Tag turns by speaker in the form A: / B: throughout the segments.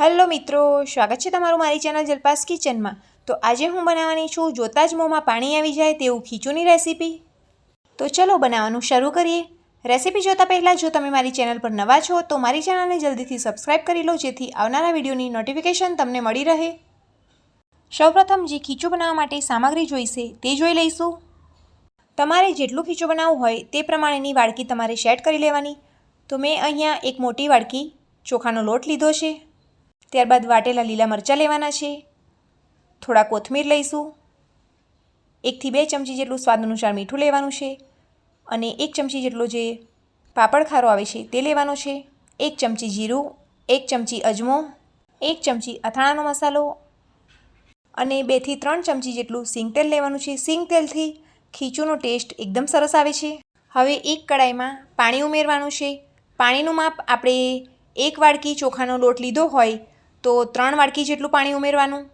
A: Hello મિત્રો, સ્વાગત છે તમારું મારી ચેનલ જલપાસ કિચનમાં. તો આજે હું બનાવવાની છું જોતાં જ મોંમાં પાણી આવી જાય તેવું ખીચુની રેસીપી. તો ચલો બનાવવાનું શરૂ કરીએ. રેસીપી જોતાં પહેલાં, જો તમે મારી ચેનલ પર નવા છો, તો મારી ચેનલને જલ્દીથી સબસ્ક્રાઇબ કરી લો, જેથી આવનારા વિડીયોની નોટિફિકેશન તમને મળી રહે. સૌપ્રથમ જે ખીચું બનાવવા માટે સામગ્રી જોઈશે, તે જોઈ લઈશું. તમારે જેટલું ખીચું બનાવવું હોય, તે પ્રમાણેની વાડકી તમારે સેટ કરી લેવાની. તો મેં અહીંયા એક મોટી વાડકી ચોખાનો લોટ લીધો છે. ત્યારબાદ વાટેલા લીલા મરચાં લેવાના છે. થોડા કોથમીર લઈશું. એકથી બે ચમચી જેટલું સ્વાદ અનુસાર મીઠું લેવાનું છે અને એક ચમચી જેટલો જે પાપડ ખારો આવે છે તે લેવાનો છે. એક ચમચી જીરું, એક ચમચી અજમો, એક ચમચી અથાણાનો મસાલો અને બેથી ત્રણ ચમચી જેટલું સિંગ તેલ લેવાનું છે. સિંગ તેલથી ખીચુનો ટેસ્ટ એકદમ સરસ આવે છે. હવે એક કડાઈમાં પાણી ઉમેરવાનું છે. પાણીનું માપ આપણે એક વાડકી ચોખાનો લોટ લીધો હોય તો ત્રણ વાડકી જેટલું પાણી ઉમેરવાનું?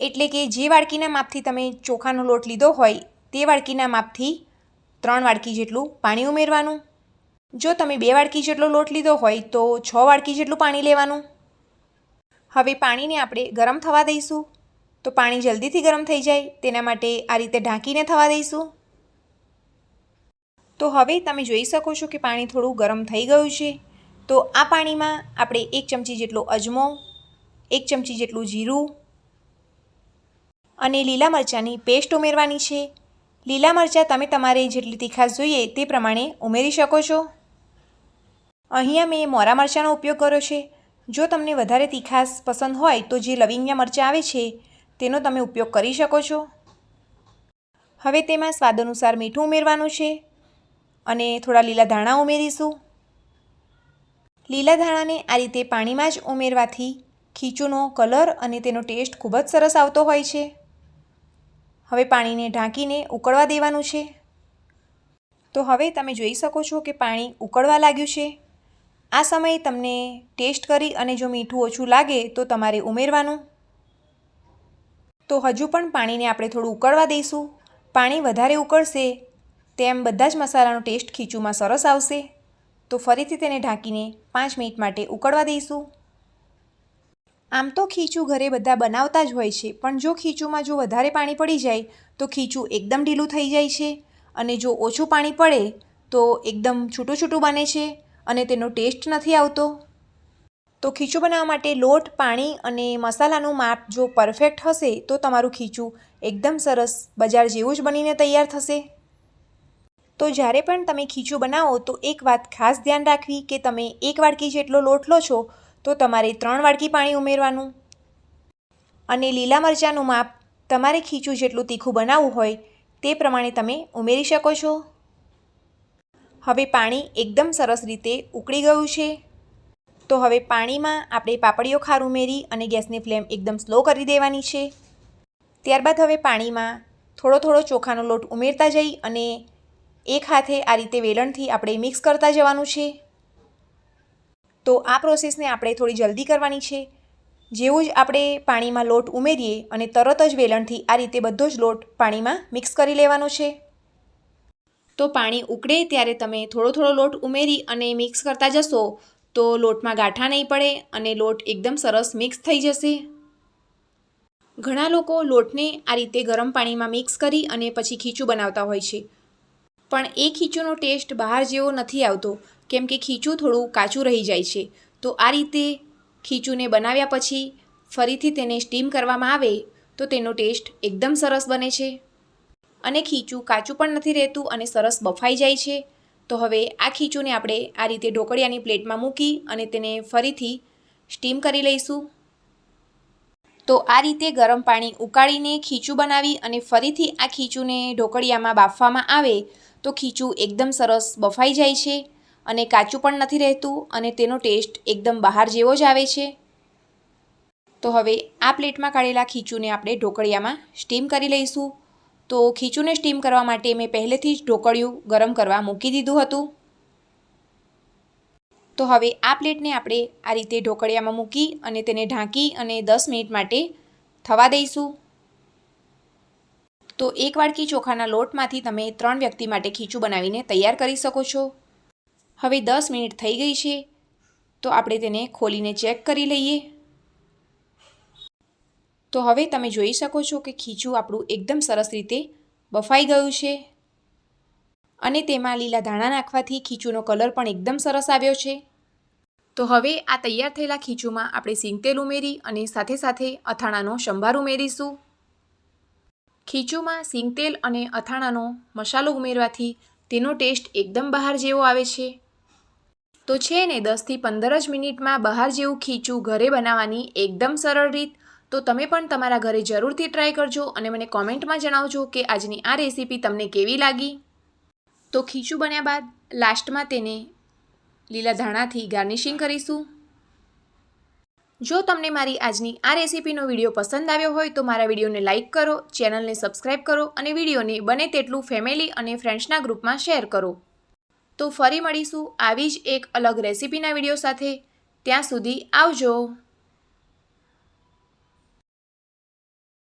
A: એટલે કે જે વાડકીના માપથી તમે ચોખાનો લોટ લીધો હોય, તે વાડકીના માપથી ત્રણ વાડકી જેટલું પાણી ઉમેરવાનું? જો તમે બે વાડકી જેટલો લોટ લીધો હોય, તો છ વાડકી જેટલું પાણી લેવાનું. હવે પાણીને આપણે ગરમ થવા દઈશું. તો પાણી જલ્દીથી ગરમ થઈ જાય, તેના માટે આ રીતે ઢાંકીને થવા દઈશું. તો હવે તમે જોઈ શકો છો કે પાણી થોડું ગરમ થઈ ગયું છે. તો આ પાણીમાં આપણે એક ચમચી જેટલો અજમો એક ચમચી જેટલું જીરું અને લીલા મરચાંની પેસ્ટ ઉમેરવાની છે. લીલા મરચાં તમે તમારે જેટલી તીખાશ જોઈએ તે પ્રમાણે ઉમેરી શકો છો. અહીંયા મેં મોરા મરચાંનો ઉપયોગ કર્યો છે. જો તમને વધારે તીખાશ પસંદ હોય તો જે લવિંગિયા મરચાં આવે છે, તેનો તમે ઉપયોગ કરી શકો છો. હવે તેમાં સ્વાદ અનુસાર મીઠું ઉમેરવાનું છે અને થોડા લીલા ધાણા ઉમેરીશું. લીલા ધાણાને આ રીતે પાણીમાં જ ઉમેરવાથી ખીચુનો કલર અને તેનો ટેસ્ટ ખૂબ જ સરસ આવતો હોય છે. હવે પાણીને ઢાંકીને ઉકળવા દેવાનું છે. તો હવે તમે જોઈ શકો છો કે પાણી ઉકળવા લાગ્યું છે. આ સમયે તમને ટેસ્ટ કરી અને જો મીઠું ઓછું લાગે તો તમારે ઉમેરવાનું. તો હજુ પણ પાણીને આપણે થોડું ઉકળવા દઈશું. પાણી વધારે ઉકળશે તેમ બધા જ મસાલાનો ટેસ્ટ ખીચુમાં સરસ આવશે. તો ફરીથી તેને ઢાંકીને પાંચ મિનિટ માટે ઉકળવા દઈશું. આમ તો ખીચું ઘરે બધા બનાવતા જ હોય છે, પણ જો ખીચુંમાં જો વધારે પાણી પડી જાય, તો ખીચું એકદમ ઢીલું થઈ જાય છે. અને જો ઓછું પાણી પડે, તો એકદમ છૂટું છૂટું બને છે અને તેનો ટેસ્ટ નથી આવતો. તો ખીચું બનાવવા માટે લોટ, પાણી અને મસાલાનું માપ જો પરફેક્ટ હશે, તો તમારું ખીચું એકદમ સરસ બજાર જેવું જ બનીને તૈયાર થશે. તો જ્યારે પણ તમે ખીચું બનાવો, તો એક વાત ખાસ ધ્યાન રાખવી કે તમે એક વાડકી જેટલો લોટ લો છો તો તમારે ત્રણ વાડકી પાણી ઉમેરવાનું. અને લીલા મરચાંનું માપ તમારે ખીચું જેટલું તીખું બનાવવું હોય તે પ્રમાણે તમે ઉમેરી શકો છો. હવે પાણી એકદમ સરસ રીતે ઉકળી ગયું છે. તો હવે પાણીમાં આપણે પાપડીઓ ખાર ઉમેરી અને ગેસની ફ્લેમ એકદમ સ્લો કરી દેવાની છે. ત્યારબાદ હવે પાણીમાં થોડો થોડો ચોખાનો લોટ ઉમેરતા જઈ અને એક હાથે આ રીતે વેલણથી આપણે મિક્સ કરતા જવાનું છે. તો આ પ્રોસેસને આપણે થોડી જલ્દી કરવાની છે. જેવું જ આપણે પાણીમાં લોટ ઉમેરીએ અને તરત જ વેલણથી આ રીતે બધો જ લોટ પાણીમાં મિક્સ કરી લેવાનો છે. તો પાણી ઉકળે ત્યારે તમે થોડો થોડો લોટ ઉમેરી અને મિક્સ કરતા જશો તો લોટમાં ગાંઠા નહીં પડે અને લોટ એકદમ સરસ મિક્સ થઈ જશે. ઘણા લોકો લોટને આ રીતે ગરમ પાણીમાં મિક્સ કરી અને પછી ખીચું બનાવતા હોય છે. પણ એ ખીચુંનો ટેસ્ટ બહાર જેવો નથી આવતો. કેમ કે ખીચું થોડું કાચું રહી જાય છે. તો આ રીતે ખીચુંને બનાવ્યા પછી ફરીથી તેને સ્ટીમ કરવામાં આવે તો તેનો ટેસ્ટ એકદમ સરસ બને છે. અને ખીચું કાચું પણ નથી રહેતું અને સરસ બફાઈ જાય છે. તો હવે આ ખીચુંને આપણે આ રીતે ઢોકળિયાની પ્લેટમાં મૂકી અને તેને ફરીથી સ્ટીમ કરી લઈશું. તો આ રીતે ગરમ પાણી ઉકાળીને ખીચું બનાવી અને ફરીથી આ ખીચુંને ઢોકળિયામાં બાફવામાં આવે તો ખીચું એકદમ સરસ બફાઈ જાય છે. અને કાચું પણ નથી રહેતું અને તેનો ટેસ્ટ એકદમ બહાર જેવો જ આવે છે. તો હવે આ પ્લેટમાં કાઢેલા ખીચુને આપણે ઢોકળિયામાં સ્ટીમ કરી લઈશું. તો ખીચુને સ્ટીમ કરવા માટે મેં પહેલેથી જ ઢોકળિયું ગરમ કરવા મૂકી દીધું હતું. તો હવે આ પ્લેટને આપણે આ રીતે ઢોકળિયામાં મૂકી અને તેને ઢાંકી અને દસ મિનિટ માટે થવા દઈશું. તો એક વાડકી ચોખાના લોટમાંથી તમે ત્રણ વ્યક્તિ માટે ખીચું બનાવીને તૈયાર કરી શકો છો. હવે દસ મિનિટ થઈ ગઈ છે, તો આપણે તેને ખોલીને ચેક કરી લઈએ. તો હવે તમે જોઈ શકો છો કે ખીચું આપણું એકદમ સરસ રીતે બફાઈ ગયું છે. અને તેમાં લીલા ધાણા નાખવાથી ખીચુનો કલર પણ એકદમ સરસ આવ્યો છે. તો હવે આ તૈયાર થયેલા ખીચુમાં આપણે સિંગતેલ ઉમેરી અને સાથે સાથે અથાણાનો સંભાર ઉમેરીશું. ખીચુમાં સિંગતેલ અને અથાણાનો મસાલો ઉમેરવાથી તેનો ટેસ્ટ એકદમ બહાર જેવો આવે છે. તો છે ને દસથી પંદર જ મિનિટમાં બહાર જેવું ખીચું ઘરે બનાવવાની એકદમ સરળ રીત. તો તમે પણ તમારા ઘરે જરૂરથી ટ્રાય કરજો અને મને કોમેન્ટમાં જણાવજો કે આજની આ રેસીપી તમને કેવી લાગી. તો ખીચું બન્યા બાદ લાસ્ટમાં તેને લીલા ધાણાથી ગાર્નિશિંગ કરીશું. જો તમને મારી આજની આ રેસીપીનો વીડિયો પસંદ આવ્યો હોય તો મારા વિડીયોને લાઇક કરો ચેનલને સબસ્ક્રાઈબ કરો અને વિડીયોને બને તેટલું ફેમિલી અને ફ્રેન્ડ્સના ગ્રુપમાં શેર કરો. તો ફરી મળીશું આવી જ એક અલગ રેસીપીના વીડિયો સાથે. ત્યાં સુધી આવજો.